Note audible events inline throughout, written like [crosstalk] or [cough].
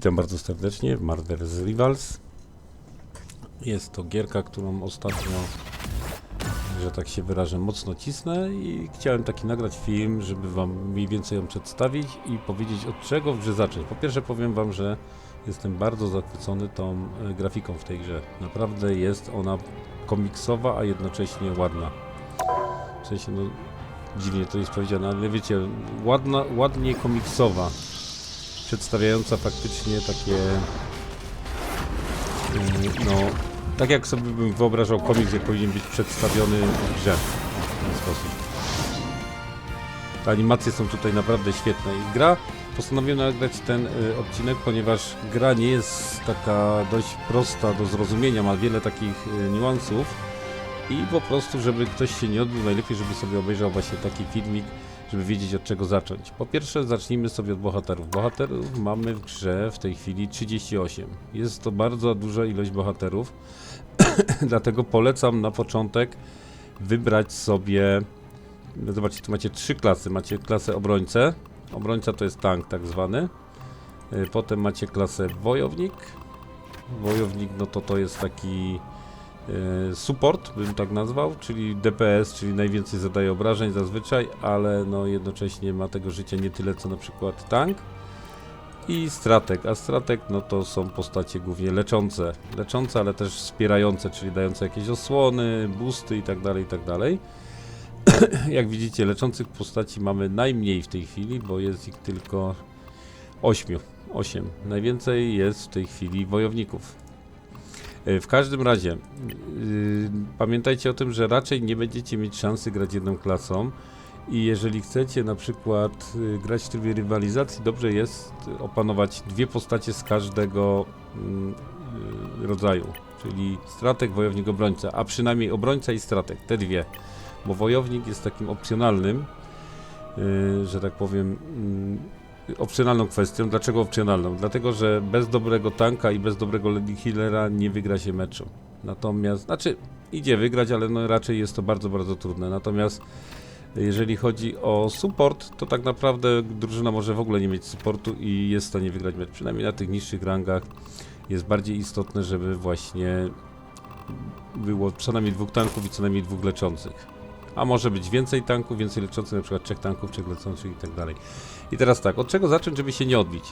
Witam bardzo serdecznie w Murder's Rivals. Jest to gierka, którą ostatnio, że tak się wyrażę, mocno cisnę i chciałem taki nagrać film, żeby wam mniej więcej ją przedstawić i powiedzieć od czego grze zacząć. Po pierwsze powiem wam, że jestem bardzo zachwycony tą e, grafiką w tej grze. Naprawdę jest ona komiksowa, a jednocześnie ładna. W sensie, no dziwnie to jest powiedziane, ale wiecie, ładna, ładnie komiksowa przedstawiająca faktycznie takie yy, no tak jak sobie bym wyobrażał komiks, jak powinien być przedstawiony w grze w ten sposób. Te animacje są tutaj naprawdę świetne i gra postanowiłem nagrać ten y, odcinek, ponieważ gra nie jest taka dość prosta do zrozumienia, ma wiele takich y, niuansów i po prostu, żeby ktoś się nie odbił, najlepiej, żeby sobie obejrzał właśnie taki filmik, żeby wiedzieć od czego zacząć. Po pierwsze, zacznijmy sobie od bohaterów. Bohaterów mamy w grze w tej chwili 38. Jest to bardzo duża ilość bohaterów, [clears throat] dlatego polecam na początek wybrać sobie. Zobaczcie, tu macie trzy klasy. Macie klasę obrońcę. Obrońca to jest tank, tak zwany. Y, Potem macie klasę wojownik. Wojownik, no to to jest taki support, bym tak nazwał, czyli DPS, czyli najwięcej zadaje obrażeń zazwyczaj, ale no jednocześnie ma tego życia nie tyle co na przykład tank. I stratek, a stratek no to są postacie głównie leczące, leczące, ale też wspierające, czyli dające jakieś osłony, boosty tak dalej, tak. [clears throat] Jak widzicie, leczących postaci mamy najmniej w tej chwili, bo jest ich tylko 8. 8. Najwięcej jest w tej chwili wojowników. E, W każdym razie, yy, pamiętajcie o tym, że raczej nie będziecie mieć szansy grać jedną klasą i jeżeli chcecie na przykład yy, grać w trybie rywalizacji, dobrze jest opanować dwie postacie z każdego yy, rodzaju, czyli stratek, wojownik, obrońca, a przynajmniej obrońca i stratek, te dwie, bo wojownik jest takim opcjonalnym, yy, że tak powiem, mm, opcjonalną kwestią. Dlaczego opcjonalną? Dlatego, że bez dobrego tanka i bez dobrego lady healera nie wygra się meczu. Natomiast, znaczy idzie wygrać, ale no raczej jest to bardzo, bardzo trudne. Natomiast jeżeli chodzi o support, to tak naprawdę drużyna może w ogóle nie mieć supportu i jest w stanie wygrać mecz. Przynajmniej na tych niższych rangach jest bardziej istotne, żeby właśnie było co najmniej dwóch tanków i co najmniej dwóch leczących. A może być więcej tanków, więcej leczących, na przykład trzech tanków, trzech lecących i tak dalej. I teraz tak, od czego zacząć, żeby się nie odbić?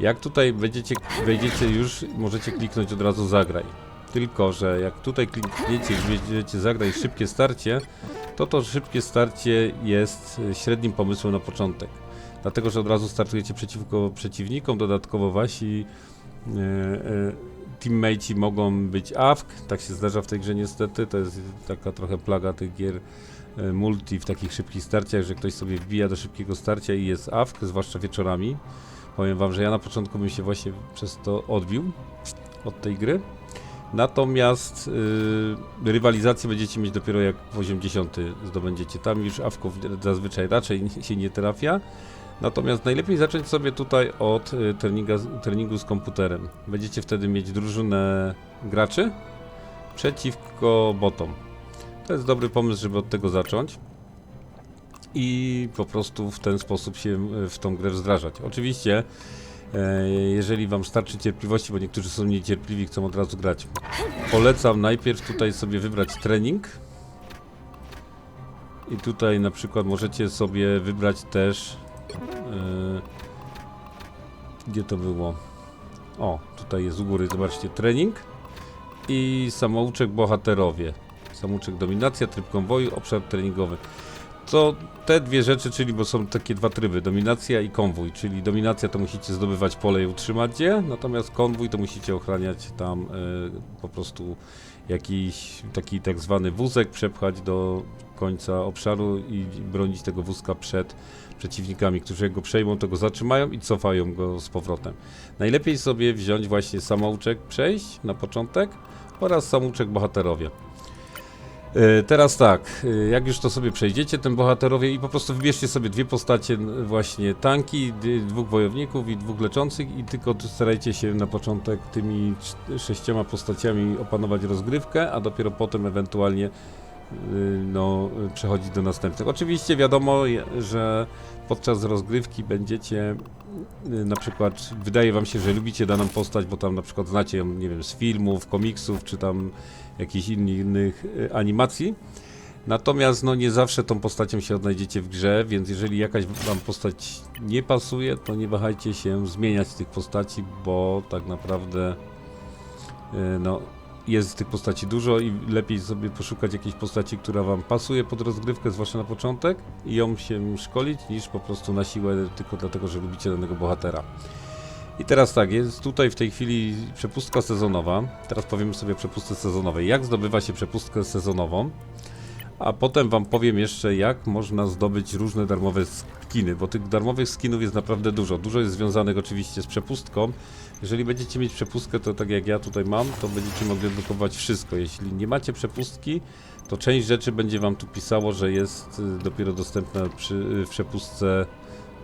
Jak tutaj będziecie, wejdziecie już, możecie kliknąć od razu zagraj. Tylko, że jak tutaj klikniecie i będziecie zagraj szybkie starcie, to to szybkie starcie jest e, średnim pomysłem na początek. Dlatego, że od razu startujecie przeciwko przeciwnikom, dodatkowo wasi e, e, teammateci mogą być AFK, tak się zdarza w tej grze niestety, to jest taka trochę plaga tych gier e, multi w takich szybkich starciach, że ktoś sobie wbija do szybkiego starcia i jest AFK, zwłaszcza wieczorami. Powiem wam, że ja na początku bym się właśnie przez to odbił od tej gry. Natomiast yy, rywalizację będziecie mieć dopiero jak poziom 10 zdobędziecie. Tam już awków zazwyczaj raczej [laughs] się nie trafia. Natomiast najlepiej zacząć sobie tutaj od y, treninga, treningu z komputerem. Będziecie wtedy mieć drużynę graczy przeciwko botom. To jest dobry pomysł, żeby od tego zacząć. I po prostu w ten sposób się y, w tą grę wdrażać. Oczywiście, e, jeżeli Wam starczy cierpliwości, bo niektórzy są niecierpliwi, chcą od razu grać, polecam najpierw tutaj sobie wybrać trening. I tutaj na przykład możecie sobie wybrać też. E, gdzie to było? O, tutaj jest u góry, zobaczcie, trening i samouczek bohaterowie. Samouczek dominacja, tryb konwoju, obszar treningowy. To te dwie rzeczy, czyli bo są takie dwa tryby, dominacja i konwój, czyli dominacja to musicie zdobywać pole i utrzymać je, natomiast konwój to musicie ochraniać tam e, po prostu jakiś taki tak zwany wózek, przepchać do końca obszaru i bronić tego wózka przed przeciwnikami, którzy go przejmą, to go zatrzymają i cofają go z powrotem. Najlepiej sobie wziąć właśnie samouczek przejść na początek oraz samouczek bohaterowie. E, Teraz tak, e, jak już to sobie przejdziecie, ten bohaterowie i po prostu wybierzcie sobie dwie postacie, właśnie tanki, dwóch wojowników i dwóch leczących i tylko starajcie się na początek tymi sześcioma postaciami opanować rozgrywkę, a dopiero potem ewentualnie no, y, przechodzić do następnych. Oczywiście wiadomo, że podczas rozgrywki będziecie y, na przykład, wydaje wam się, że lubicie daną postać, bo tam na przykład znacie ją, nie wiem, z filmów, komiksów, czy tam jakichś innych, y, animacji. Natomiast no nie zawsze tą postacią się odnajdziecie w grze, więc jeżeli jakaś wam postać nie pasuje, to nie wahajcie się zmieniać tych postaci, bo tak naprawdę no jest tych postaci dużo i lepiej sobie poszukać jakiejś postaci, która wam pasuje pod rozgrywkę, zwłaszcza na początek i ją się szkolić, niż po prostu na siłę tylko dlatego, że lubicie danego bohatera. I teraz tak, jest tutaj w tej chwili przepustka sezonowa. Teraz powiemy sobie przepustce sezonowej. Jak zdobywa się przepustkę sezonową? A potem wam powiem jeszcze, jak można zdobyć różne darmowe skiny, bo tych darmowych skinów jest naprawdę dużo. Dużo jest związanych oczywiście z przepustką. Jeżeli będziecie mieć przepustkę, to tak jak ja tutaj mam, to będziecie mogli odblokować wszystko. Jeśli nie macie przepustki, to część rzeczy będzie wam tu pisało, że jest y, dopiero dostępna przy, y, przepustce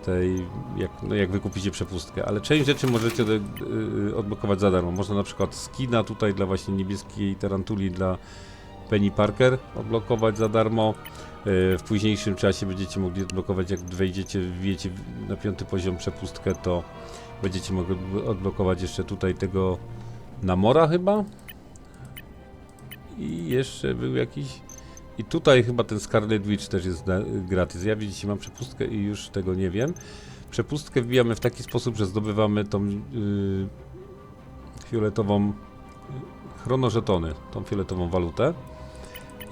tej, jak, no jak wykupicie przepustkę, ale część rzeczy możecie y, odblokować za darmo. Można na przykład skina tutaj dla właśnie niebieskiej tarantuli dla Penny Parker odblokować za darmo. W późniejszym czasie będziecie mogli odblokować, jak wejdziecie, wbijecie w- na piąty poziom przepustkę, to będziecie mogli odblokować jeszcze tutaj tego Namora chyba. I jeszcze był jakiś... I tutaj chyba ten Scarlet Witch też jest gratis. Ja widzicie, mam przepustkę i już tego nie wiem. Przepustkę wbijamy w taki sposób, że zdobywamy tą yy, fioletową y, chronożetony, tą fioletową walutę.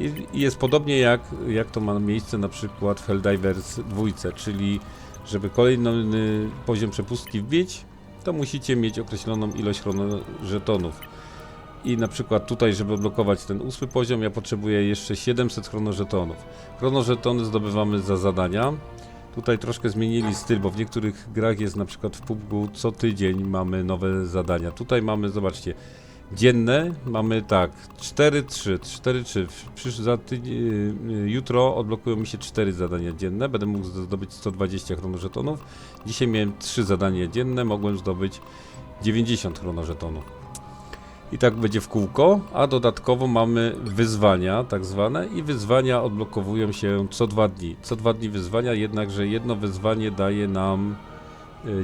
I, jest podobnie jak, jak to ma miejsce na przykład w Helldivers 2, czyli żeby kolejny poziom przepustki wbić, to musicie mieć określoną ilość chronożetonów. I na przykład tutaj, żeby odblokować ten ósmy poziom, ja potrzebuję jeszcze 700 chronożetonów. Chronożetony zdobywamy za zadania. Tutaj troszkę zmienili styl, bo w niektórych grach jest na przykład w PUBG co tydzień mamy nowe zadania. Tutaj mamy, zobaczcie, dzienne. Mamy tak 4 3 4 3 przysz za tydzień jutro odblokują mi się 4 zadania dzienne. Będę mógł zdobyć 120 chronożetonów. Dzisiaj miałem 3 zadania dzienne. Mogłem zdobyć 90 chronożetonów. I tak będzie w kółko. A dodatkowo mamy wyzwania tak zwane i wyzwania odblokowują się co dwa dni. Co dwa dni wyzwania jednakże jedno wyzwanie daje nam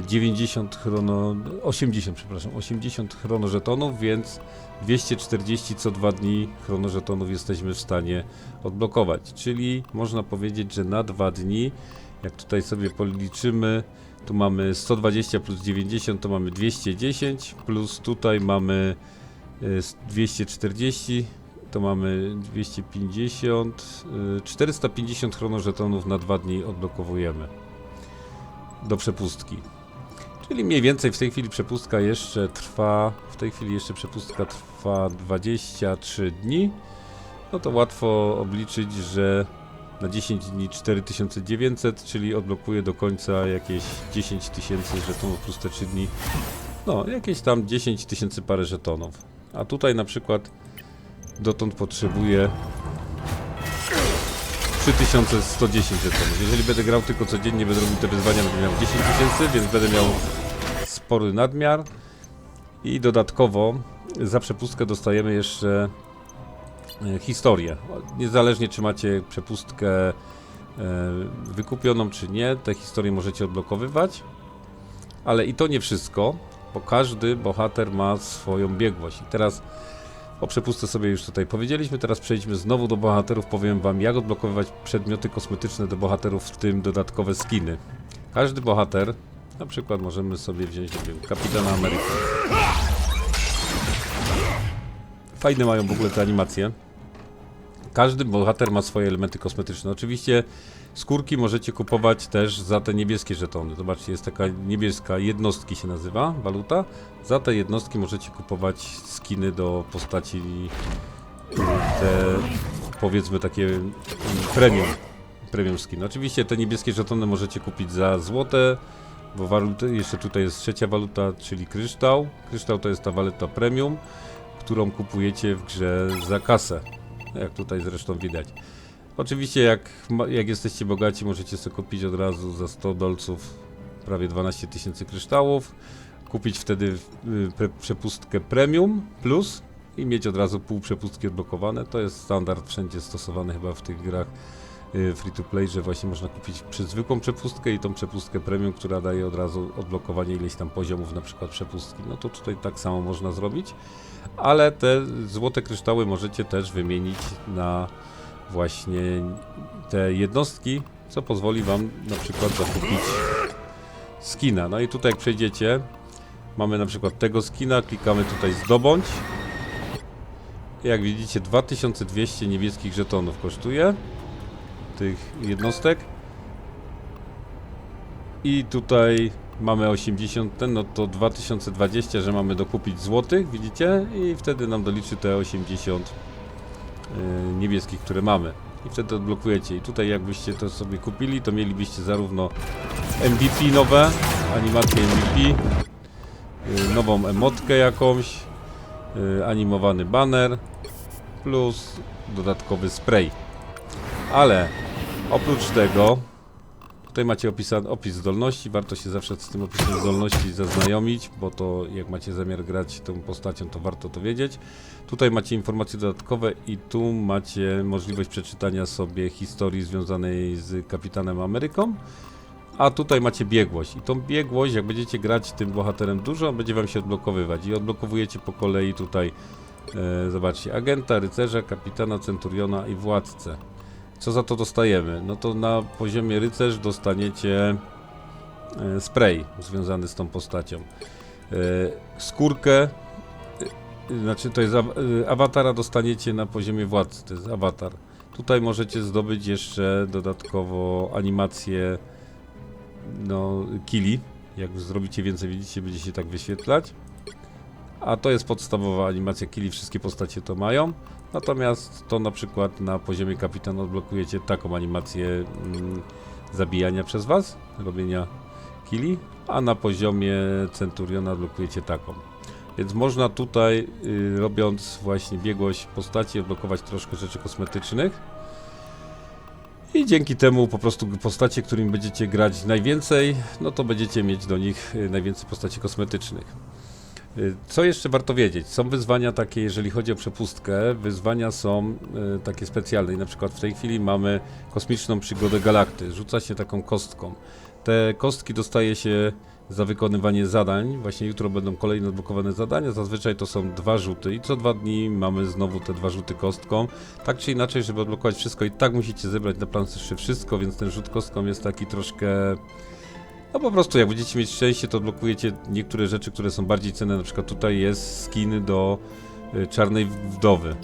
90 chrono... 80, przepraszam, 80 chronożetonów, więc 240 co dwa dni chronożetonów jesteśmy w stanie odblokować. Czyli można powiedzieć, że na dwa dni, jak tutaj sobie policzymy, tu mamy 120 plus 90 to mamy 210, plus tutaj mamy e, s- 240 to mamy 250, e, 450 chronożetonów na dwa dni odblokowujemy do przepustki. Czyli mniej więcej w tej chwili przepustka jeszcze trwa, w tej chwili jeszcze przepustka trwa 23 dni. No to łatwo obliczyć, że na 10 dni 4900, czyli odblokuje do końca jakieś 10 tysięcy żetonów plus te 3 dni. No, jakieś tam 10 tysięcy parę żetonów. A tutaj na przykład dotąd potrzebuję 3110 żetonów. Jeżeli będę grał tylko codziennie, będę robił te wyzwania, będę miał 10 tysięcy, więc będę miał spory nadmiar. I dodatkowo za przepustkę dostajemy jeszcze e, historię. Niezależnie czy macie przepustkę e, wykupioną czy nie, te historie możecie odblokowywać. Ale i to nie wszystko, bo każdy bohater ma swoją biegłość. I teraz o przepustce sobie już tutaj powiedzieliśmy, teraz przejdźmy znowu do bohaterów. Powiem wam, jak odblokowywać przedmioty kosmetyczne do bohaterów, w tym dodatkowe skiny. Każdy bohater, na przykład możemy sobie wziąć, nie wiem, Kapitana Ameryki. Fajne mają w ogóle te animacje. Każdy bohater ma swoje elementy kosmetyczne. Oczywiście skórki możecie kupować też za te niebieskie żetony. Zobaczcie, jest taka niebieska, jednostki się nazywa, waluta. Za te jednostki możecie kupować skiny do postaci te powiedzmy takie mm, premium, premium skin. Oczywiście te niebieskie żetony możecie kupić za złote, bo waluty, jeszcze tutaj jest trzecia waluta, czyli kryształ. Kryształ to jest ta waluta premium, którą kupujecie w grze za kasę, jak tutaj zresztą widać. Oczywiście jak, jak jesteście bogaci, możecie sobie kupić od razu za 100 dolców prawie 12 tysięcy kryształów, kupić wtedy y, pre, przepustkę premium plus i mieć od razu pół przepustki odblokowane. To jest standard wszędzie stosowany chyba w tych grach y, free to play, że właśnie można kupić przy zwykłą przepustkę i tą przepustkę premium, która daje od razu odblokowanie ileś tam poziomów na przykład przepustki. No to tutaj tak samo można zrobić, ale te złote kryształy możecie też wymienić na właśnie te jednostki, co pozwoli wam na przykład zakupić skina. No i tutaj jak przejdziecie, mamy na przykład tego skina, klikamy tutaj zdobądź. Jak widzicie 2200 niebieskich żetonów kosztuje tych jednostek. I tutaj mamy 80, ten, no to 2020, że mamy dokupić złotych, widzicie? I wtedy nam doliczy te 80 y, niebieskich, które mamy. I wtedy odblokujecie. I tutaj jakbyście to sobie kupili, to mielibyście zarówno MVP nowe, animację MVP, y, nową emotkę jakąś, y, animowany banner, plus dodatkowy spray. Ale oprócz tego, tutaj macie opis zdolności, warto się zawsze z tym opisem zdolności zaznajomić, bo to jak macie zamiar grać tą postacią, to warto to wiedzieć. Tutaj macie informacje dodatkowe i tu macie możliwość przeczytania sobie historii związanej z Kapitanem Ameryką. A tutaj macie biegłość i tą biegłość, jak będziecie grać tym bohaterem dużo, będzie wam się odblokowywać i odblokowujecie po kolei tutaj, e, zobaczcie, agenta, rycerza, kapitana, centuriona i władcę. Co za to dostajemy? No to na poziomie rycerz dostaniecie e, spray związany z tą postacią. E, skórkę, e, znaczy to jest aw- awatara dostaniecie na poziomie władcy, to jest awatar. Tutaj możecie zdobyć jeszcze dodatkowo animację no, killi. Jak zrobicie więcej, widzicie, będzie się tak wyświetlać. A to jest podstawowa animacja killi, wszystkie postacie to mają. Natomiast to na przykład na poziomie kapitana odblokujecie taką animację mm, zabijania przez was, robienia killi, a na poziomie centuriona odblokujecie taką. Więc można tutaj, y, robiąc właśnie biegłość postaci, odblokować troszkę rzeczy kosmetycznych. I dzięki temu po prostu postacie, którymi będziecie grać najwięcej, no to będziecie mieć do nich y, najwięcej postaci kosmetycznych. Y, Co jeszcze warto wiedzieć? Są wyzwania takie, jeżeli chodzi o przepustkę, wyzwania są y, takie specjalne. I na przykład w tej chwili mamy kosmiczną przygodę galakty. Rzuca się taką kostką. Te kostki dostaje się za wykonywanie zadań. Właśnie jutro będą kolejne odblokowane zadania. Zazwyczaj to są dwa rzuty i co dwa dni mamy znowu te dwa rzuty kostką. Tak czy inaczej, żeby odblokować wszystko i tak musicie zebrać na planszy wszystko, więc ten rzut kostką jest taki troszkę... No po prostu jak będziecie mieć szczęście, to odblokujecie niektóre rzeczy, które są bardziej cenne. Na przykład tutaj jest skin do y, Czarnej Wdowy.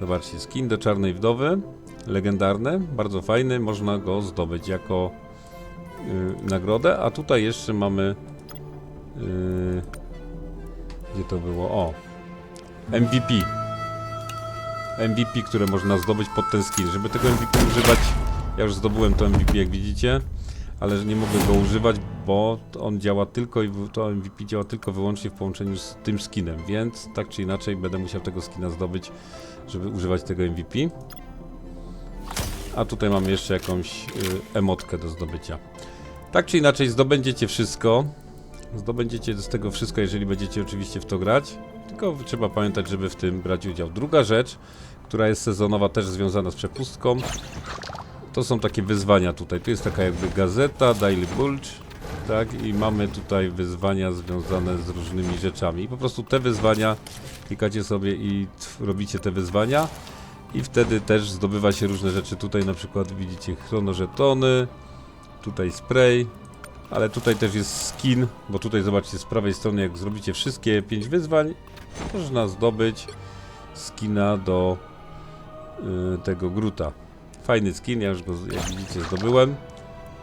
Zobaczcie, skin do Czarnej Wdowy. Legendarny, bardzo fajny. Można go zdobyć jako y, nagrodę. A tutaj jeszcze mamy... y, gdzie to było? O! MVP. MVP, które można zdobyć pod ten skin. Żeby tego MVP używać, ja już zdobyłem to MVP, jak widzicie ale że nie mogę go używać, bo on działa tylko i to MVP działa tylko wyłącznie w połączeniu z tym skinem, więc tak czy inaczej będę musiał tego skina zdobyć, żeby używać tego MVP. A tutaj mamy jeszcze jakąś y, emotkę do zdobycia. Tak czy inaczej zdobędziecie wszystko. Zdobędziecie z tego wszystko, jeżeli będziecie oczywiście w to grać. Tylko trzeba pamiętać, żeby w tym brać udział. Druga rzecz, która jest sezonowa, też związana z przepustką, to są takie wyzwania tutaj. Tu jest taka jakby gazeta, Daily Bulge, tak? I mamy tutaj wyzwania związane z różnymi rzeczami. I po prostu te wyzwania klikacie sobie i robicie te wyzwania. I wtedy też zdobywa się różne rzeczy. Tutaj na przykład widzicie chronożetony, tutaj spray, ale tutaj też jest skin, bo tutaj zobaczcie z prawej strony, jak zrobicie wszystkie 5 wyzwań, można zdobyć skina do y, tego gruta. Fajny skin, ja już go jak widzicie zdobyłem.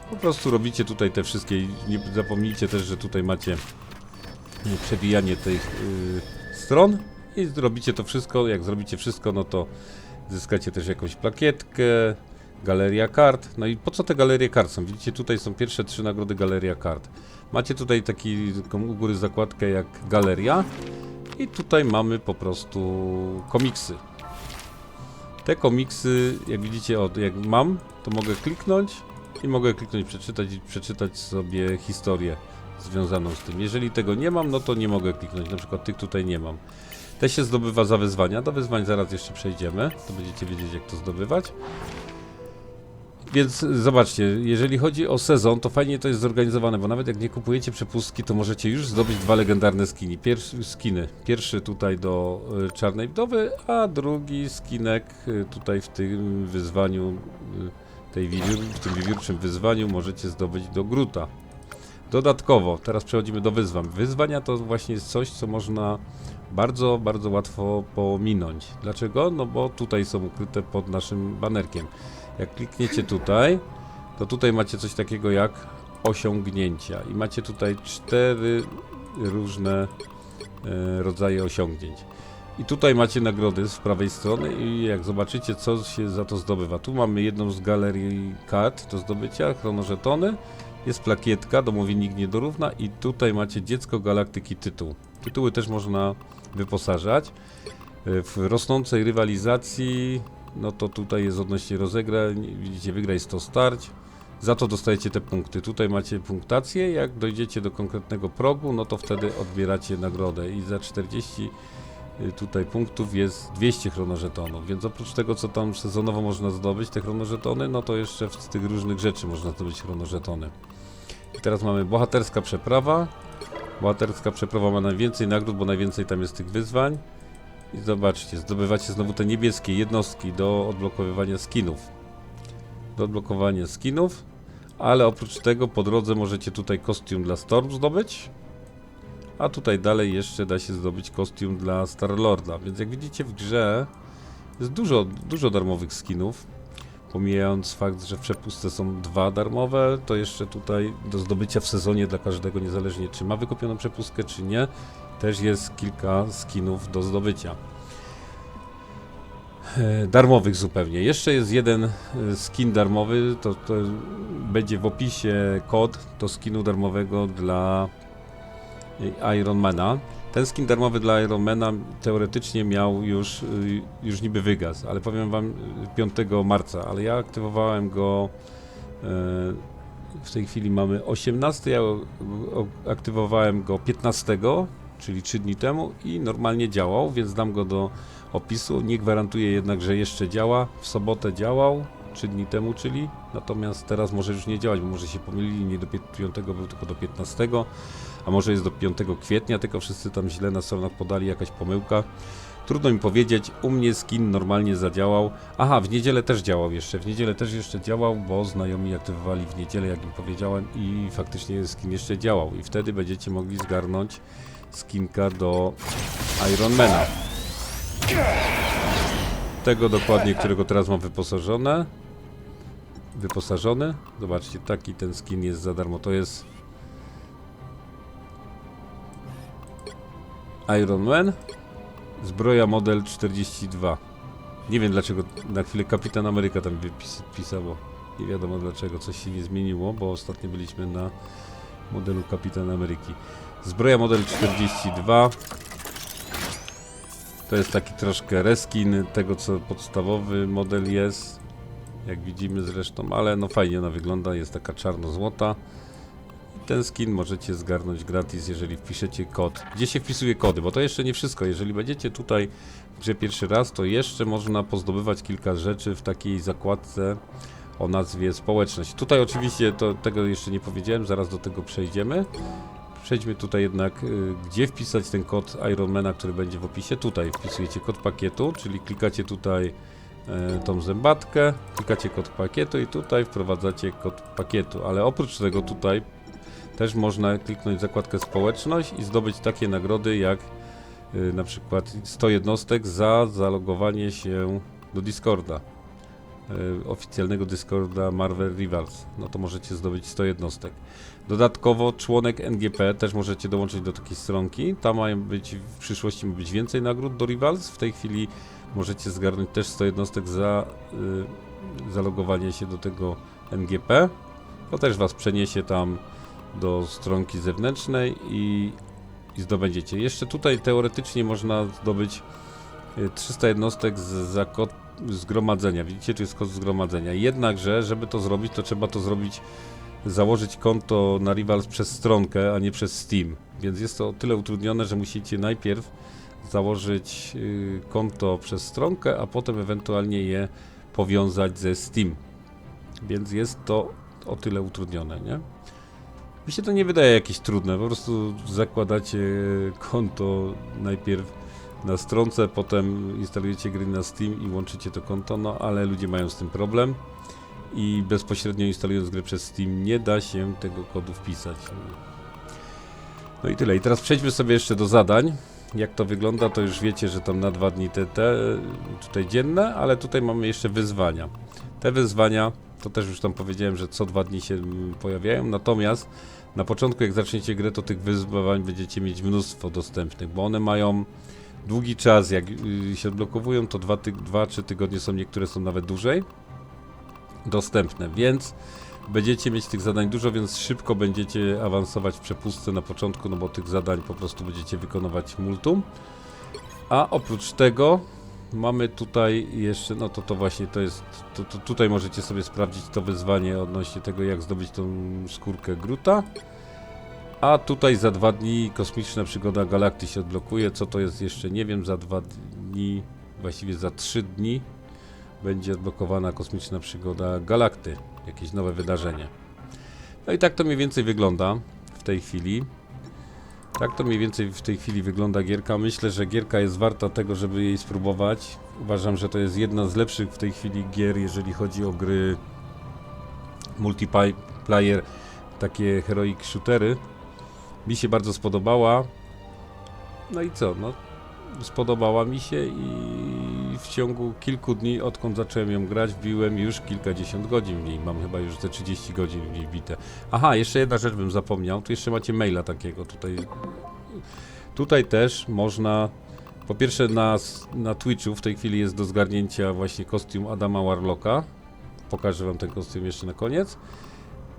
Po prostu robicie tutaj te wszystkie nie zapomnijcie też, że tutaj macie y, przewijanie tych y, stron i zrobicie to wszystko, jak zrobicie wszystko, no to zyskacie też jakąś plakietkę, galeria kart. No i po co te galerie kart są? Widzicie, tutaj są pierwsze trzy nagrody galeria kart. Macie tutaj taki, u góry zakładkę jak galeria i tutaj mamy po prostu komiksy. Te komiksy, jak widzicie, od, jak mam, to mogę kliknąć i mogę kliknąć przeczytać i przeczytać sobie historię związaną z tym. Jeżeli tego nie mam, no to nie mogę kliknąć, na przykład tych tutaj nie mam. Te się zdobywa za wyzwania. Do wyzwań zaraz jeszcze przejdziemy. To będziecie wiedzieć, jak to zdobywać. Więc zobaczcie, jeżeli chodzi o sezon, to fajnie to jest zorganizowane, bo nawet jak nie kupujecie przepustki, to możecie już zdobyć dwa legendarne skiny. Pierwszy, skiny. Pierwszy tutaj do y, Czarnej Wdowy, a drugi skinek y, tutaj w tym wyzwaniu, y, tej wiewiór, w tym wiewiórczym wyzwaniu możecie zdobyć do Gruta. Dodatkowo, teraz przechodzimy do wyzwań. Wyzwania to właśnie jest coś, co można bardzo, bardzo łatwo pominąć. Dlaczego? No bo tutaj są ukryte pod naszym banerkiem. Jak klikniecie tutaj, to tutaj macie coś takiego jak osiągnięcia i macie tutaj cztery różne e, rodzaje osiągnięć. I tutaj macie nagrody z prawej strony i jak zobaczycie co się za to zdobywa. Tu mamy jedną z galerii kart do zdobycia, chronożetony, jest plakietka, domowi nikt nie dorówna i tutaj macie dziecko galaktyki tytuł. Tytuły też można wyposażać. E, W rosnącej rywalizacji, no to tutaj jest odnośnie rozegrań, widzicie wygraj 100 starć, za to dostajecie te punkty. Tutaj macie punktację, jak dojdziecie do konkretnego progu, no to wtedy odbieracie nagrodę i za 40 y, tutaj punktów jest 200 chronożetonów, więc oprócz tego co tam sezonowo można zdobyć te chronożetony, no to jeszcze z tych różnych rzeczy można zdobyć chronożetony. I teraz mamy bohaterska przeprawa. Bohaterska przeprawa ma najwięcej nagród, bo najwięcej tam jest tych wyzwań. I zobaczcie, zdobywacie znowu te niebieskie jednostki do odblokowywania skinów. Do odblokowania skinów, ale oprócz tego po drodze możecie tutaj kostium dla Storm zdobyć. A tutaj dalej jeszcze da się zdobyć kostium dla Starlorda, więc jak widzicie w grze jest dużo, dużo darmowych skinów. Pomijając fakt, że w przepustce są dwa darmowe, to jeszcze tutaj do zdobycia w sezonie dla każdego, niezależnie czy ma wykupioną przepustkę, czy nie, też jest kilka skinów do zdobycia. E, Darmowych zupełnie. Jeszcze jest jeden e, skin darmowy, to, to będzie w opisie kod do skinu darmowego dla e, Ironmana. Ten skin darmowy dla Ironmana teoretycznie miał już, y, już niby wygas, ale powiem wam y, 5 marca, ale ja aktywowałem go e, w tej chwili mamy 18, ja aktywowałem go 15, czyli 3 dni temu i normalnie działał, więc dam go do opisu. Nie gwarantuję jednak, że jeszcze działa. W sobotę działał, 3 dni temu, czyli natomiast teraz może już nie działać, bo może się pomylili, nie do 5 był tylko do 15, a może jest do 5 kwietnia, tylko wszyscy tam źle na stronach podali jakaś pomyłka. Trudno mi powiedzieć, u mnie skin normalnie zadziałał. Aha, w niedzielę też działał jeszcze. W niedzielę też jeszcze działał, bo znajomi aktywowali w niedzielę, jak im powiedziałem, i faktycznie skin jeszcze działał. I wtedy będziecie mogli zgarnąć skinka do Ironmana. Tego dokładnie, którego teraz mam wyposażone. Wyposażony. Zobaczcie, taki ten skin jest za darmo. To jest Iron Man. Zbroja model 42. Nie wiem dlaczego na chwilę Kapitan Ameryka tam wypis- pisało. Nie wiadomo dlaczego, coś się nie zmieniło, bo ostatnio byliśmy na modelu Kapitan Ameryki. Zbroja model 42. To jest taki troszkę reskin tego, co podstawowy model jest. Jak widzimy zresztą, ale no fajnie ona wygląda, jest taka czarno-złota. Ten skin możecie zgarnąć gratis, jeżeli wpiszecie kod. Gdzie się wpisuje kody? Bo to jeszcze nie wszystko. Jeżeli będziecie tutaj w grze pierwszy raz, to jeszcze można pozdobywać kilka rzeczy w takiej zakładce o nazwie społeczność. Tutaj oczywiście to, tego jeszcze nie powiedziałem, zaraz do tego przejdziemy. Przejdźmy tutaj jednak, y, gdzie wpisać ten kod Ironmana, który będzie w opisie. Tutaj wpisujecie kod pakietu, czyli klikacie tutaj e, tą zębatkę, klikacie kod pakietu i tutaj wprowadzacie kod pakietu. Ale oprócz tego tutaj też można kliknąć zakładkę społeczność i zdobyć takie nagrody jak y, na przykład 100 jednostek za zalogowanie się do Discorda. Y, Oficjalnego Discorda Marvel Rivals. No to możecie zdobyć 100 jednostek. Dodatkowo członek NGP też możecie dołączyć do takiej stronki. Tam mają być w przyszłości być więcej nagród do Rivals. W tej chwili możecie zgarnąć też 100 jednostek za y, zalogowanie się do tego NGP. To też was przeniesie tam do stronki zewnętrznej i, i zdobędziecie. Jeszcze tutaj teoretycznie można zdobyć y, 300 jednostek z, za kod zgromadzenia. Widzicie, tu jest kod zgromadzenia. Jednakże, żeby to zrobić, to trzeba to zrobić, założyć konto na Rivals przez stronkę, a nie przez Steam. Więc jest to o tyle utrudnione, że musicie najpierw założyć y, konto przez stronkę, a potem ewentualnie je powiązać ze Steam. Więc jest to o tyle utrudnione, nie? Mi się to nie wydaje jakieś trudne, po prostu zakładacie konto najpierw na stronce, potem instalujecie gry na Steam i łączycie to konto, no ale ludzie mają z tym problem i bezpośrednio instalując grę przez Steam nie da się tego kodu wpisać. No i tyle. I teraz przejdźmy sobie jeszcze do zadań. Jak to wygląda, to już wiecie, że tam na dwa dni te, te tutaj dzienne, ale tutaj mamy jeszcze wyzwania. Te wyzwania, to też już tam powiedziałem, że co dwa dni się pojawiają, natomiast na początku jak zaczniecie grę, to tych wyzwań będziecie mieć mnóstwo dostępnych, bo one mają długi czas, jak y, się odblokowują, to 2-3 tygodnie są, niektóre są nawet dłużej dostępne, więc będziecie mieć tych zadań dużo, więc szybko będziecie awansować w przepustce na początku, no bo tych zadań po prostu będziecie wykonywać multum. A oprócz tego mamy tutaj jeszcze, no to to właśnie to jest, to, to tutaj możecie sobie sprawdzić to wyzwanie odnośnie tego jak zdobyć tą skórkę Gruta. A tutaj za dwa dni kosmiczna przygoda Galakty się odblokuje, co to jest jeszcze nie wiem, za dwa dni, właściwie za trzy dni będzie odblokowana kosmiczna przygoda Galakty, jakieś nowe wydarzenie. No i tak to mniej więcej wygląda w tej chwili. Tak to mniej więcej w tej chwili wygląda gierka. Myślę, że gierka jest warta tego, żeby jej spróbować. Uważam, że to jest jedna z lepszych w tej chwili gier, jeżeli chodzi o gry multiplayer, takie heroic shootery. Mi się bardzo spodobała. No i co? No, spodobała mi się i w ciągu kilku dni, odkąd zacząłem ją grać, wbiłem już kilkadziesiąt godzin w niej. Mam chyba już te 30 godzin w niej wbite. Aha, jeszcze jedna rzecz bym zapomniał. Tu jeszcze macie maila takiego tutaj. Tutaj też można. Po pierwsze na, na Twitchu w tej chwili jest do zgarnięcia właśnie kostium Adama Warlocka. Pokażę wam ten kostium jeszcze na koniec.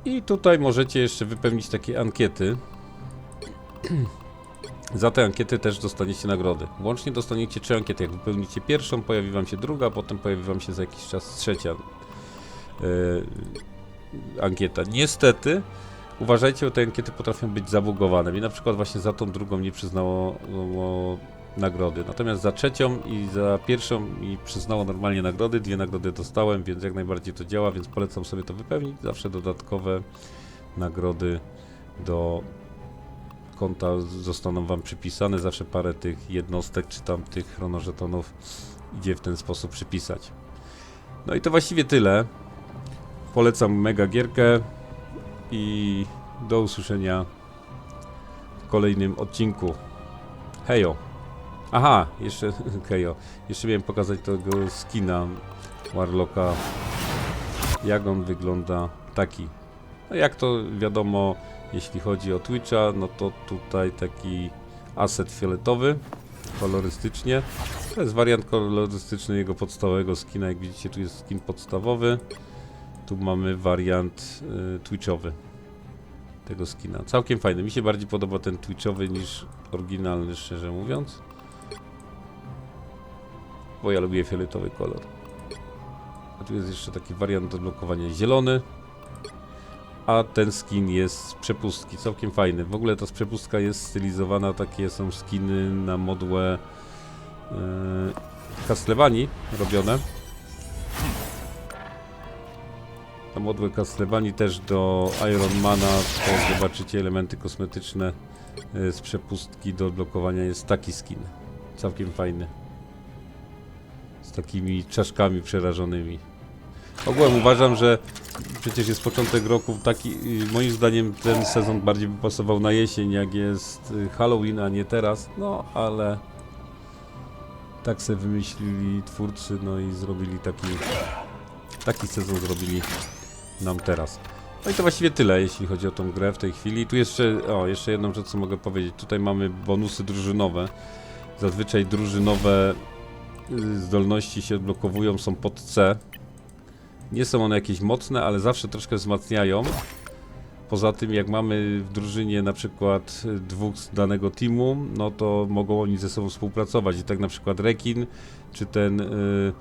I tutaj możecie jeszcze wypełnić takie ankiety. [clears throat] Za te ankiety też dostaniecie nagrody. Łącznie dostaniecie trzy ankiety. Jak wypełnicie pierwszą, pojawi wam się druga, potem pojawi wam się za jakiś czas trzecia yy, ankieta. Niestety, uważajcie, bo te ankiety potrafią być zabugowane. Mi na przykład właśnie za tą drugą nie przyznało o, nagrody. Natomiast za trzecią i za pierwszą mi przyznało normalnie nagrody. Dwie nagrody dostałem, więc jak najbardziej to działa, więc polecam sobie to wypełnić. Zawsze dodatkowe nagrody do konta zostaną Wam przypisane. Zawsze parę tych jednostek czy tam tych chronożetonów idzie w ten sposób przypisać. No i to właściwie tyle. Polecam mega gierkę i do usłyszenia w kolejnym odcinku. Hejo! Aha, jeszcze [laughs] hejo. Jeszcze miałem pokazać tego skina Warlocka. Jak on wygląda taki. No jak to wiadomo, jeśli chodzi o Twitcha, no to tutaj taki aset fioletowy, kolorystycznie. To jest wariant kolorystyczny jego podstawowego skina. Jak widzicie, tu jest skin podstawowy. Tu mamy wariant y, twitchowy tego skina. Całkiem fajny. Mi się bardziej podoba ten twitchowy niż oryginalny, szczerze mówiąc. Bo ja lubię fioletowy kolor. A tu jest jeszcze taki wariant odblokowania zielony a ten skin jest z przepustki, całkiem fajny. W ogóle ta przepustka jest stylizowana, takie są skiny na modłę yy, Castlevanii robione. Na modłę Castlevanii też do Ironmana, to zobaczycie elementy kosmetyczne yy, z przepustki do odblokowania jest taki skin. Całkiem fajny. Z takimi czaszkami przerażonymi. Ogółem uważam, że przecież jest początek roku, taki moim zdaniem ten sezon bardziej by pasował na jesień, jak jest y, Halloween, a nie teraz, no ale tak sobie wymyślili twórcy, no i zrobili taki taki sezon zrobili nam teraz. No i to właściwie tyle, jeśli chodzi o tą grę w tej chwili. Tu jeszcze, o, jeszcze jedną rzecz, co mogę powiedzieć. Tutaj mamy bonusy drużynowe. Zazwyczaj drużynowe y, zdolności się odblokowują, są pod C, nie są one jakieś mocne, ale zawsze troszkę wzmacniają. Poza tym, jak mamy w drużynie na przykład dwóch z danego teamu, no to mogą oni ze sobą współpracować. I tak na przykład Rekin, czy ten. Yy,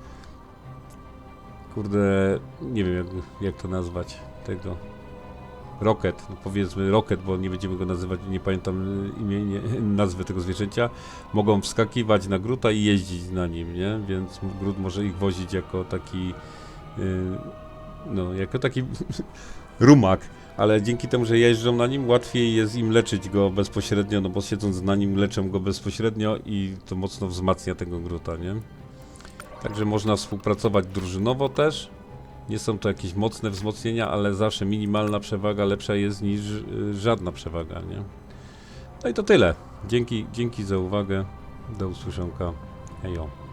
kurde, nie wiem jak, jak to nazwać tego. Rocket, no powiedzmy Rocket, bo nie będziemy go nazywać, nie pamiętam y, imienia, [laughs] nazwy tego zwierzęcia, mogą wskakiwać na gruta i jeździć na nim, nie? Więc gród może ich wozić jako taki, no, jako taki [laughs] rumak. Ale dzięki temu, że jeżdżą na nim, łatwiej jest im leczyć go bezpośrednio, no bo siedząc na nim leczą go bezpośrednio i to mocno wzmacnia tego gruta, nie? Także można współpracować drużynowo też. Nie są to jakieś mocne wzmocnienia, ale zawsze minimalna przewaga lepsza jest niż y, żadna przewaga, nie? No i to tyle. Dzięki, dzięki za uwagę. Do usłyszonka. Hejo.